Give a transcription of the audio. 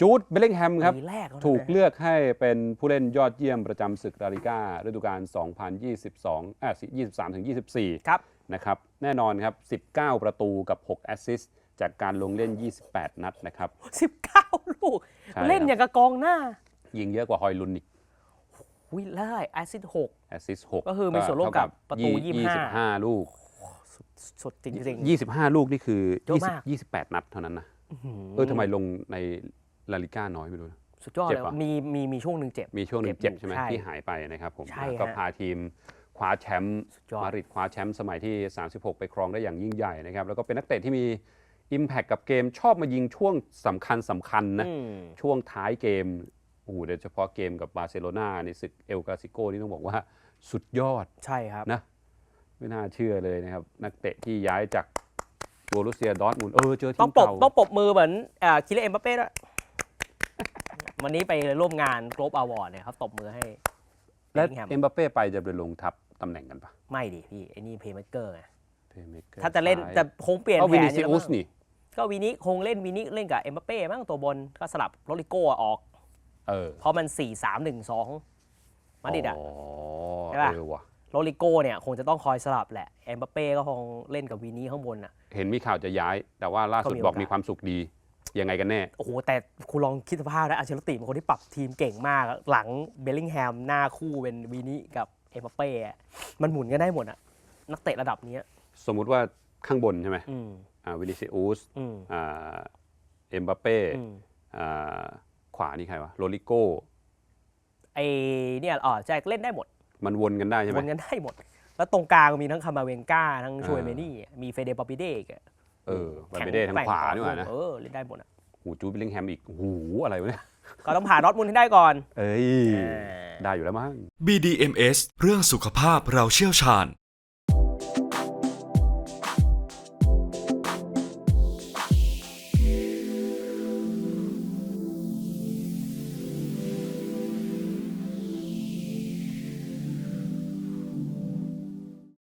จูดเบลลิงแฮมครับ ปีแรกเขานะถูกเลือกให้เป็นผู้เล่นยอดเยี่ยมประจำศึกลาลิก้าฤดูกาล 2022อะ23ถึง24 ครับ นะครับ แน่นอนครับ 19 ประตูกับ 6 แอสซิสต์จากการลงเล่น 28 นัดนะครับ 19 ลูก ใช่ครับเล่นอย่างกับกองหน้ายิงเยอะกว่าฮอยลุนอีกวิลได้แอซิดหก แอสซิสต์6ก็คือมีส่วนร่วมกับประตู25 25 ลูก สุดจริง 25 ลูกนี่คือเยอะมาก 20 28 นัดเท่านั้นนะๆอื้อหือเออทำไมลงใน ลาลิก้าน้อยไม่รู้นะสุดยอดเจ็เลบยปะมีมีมีช่วงหนึ่งเจ็บ มีช่วงหนึ่งเจ็บใช่ไหมใช่ที่หายไปนะครับผมใช่ก็ฮะพาทีมคว้าแชมป์สุดยอดมาดริดคว้าแชมป์สมัยที่ 36 ไปครองได้อย่างยิ่งใหญ่นะครับแล้วก็เป็นนักเตะที่มี Impact กับเกมชอบมายิงช่วงสำคัญสำคัญนะอืมช่วงท้ายเกมโอ้โหโดยเฉพาะเกมกับบาร์เซโลนาในศึกเอลกาซิโกนี่ต้องบอกว่าสุดยอดใช่ครับนะไม่น่าเชื่อเลยนะครับ นักเตะที่ย้ายจากโบรุสเซียดอร์ทมุนด์เออเจอทีต้องมปรบเก่าต้องปรบมือเหมือนอ่าคิเลนเอ็มบัปเป้ด้วย วันนี้ไปร่วมงานโกลบอวอร์ดเนี่ยเขาตบมือให้และเบลลิงแฮมเอ็มบัปเป้ไปจะไปลงทับตำแหน่งกันปะไม่ดิพี่ไอ้นี่เพย์เมเกอร์ไง Playmaker ถ้าจะเล่นซ้ยแต่คงเปลี่ยนเอาแผวินนิซิอยู่อุแล้วสมั้งนี่ก็วินิคงเล่นวินิเล่นกับเอ็มบัปเป้มั้งตัวบนก็สลับโรลิโก้ออก เออเพราะมัน 4 3 1 2 มาดริดอะอ๋อใช่ปะ เออว่ะโรลิโก้เนี่ยคงจะต้องคอยสลับแหละเอ็มบัปเป้ก็คงเล่นกับวินิข้างบนอะ เห็นมีข่าวจะย้าย แต่ว่าล่าสุดก็มีบอกโอกาสมีความสุขดี ยังไงกันแน่ โอ้โห แต่คุณลองคิดสภาพนะอัลเชลติเป็นคนที่ปรับทีมเก่งมาก หลังเบลลิงแฮมหน้าคู่เป็นวินิกับเอ็มบัปเป้อะมันหมุนกันได้หมดอะนักเตะระดับเนี้ยสมมุติว่าข้างบนใช่ไหมอืมอ่าวินิซิอุสอืมอ่าเอ็มบัปเป้อืมอ่าขวานี่ใครวะโรลิโกไอเนี่ยอ๋อแจ็คเล่นได้หมด มันวนกันได้ใช่ไหมวนกันได้หมด แล้วตรงกลางมีทั้งคามาเวงกาทั้งอ่าชวยเมนี่ มีเฟเดปาปิเดกอะ เออบัลเบเด้ทางขวานี่หว่านะเออเล่นได้หมดอะหูจูดบิลลิงแฮมอีกหูอะไรวะเนี่ยก็ต้องผ่านดอร์ทมุนด์ให้ได้ก่อน เอ้ยอ่าได้อยู่แล้วมั้ง BDMS เรื่องสุขภาพเราเชี่ยวชาญ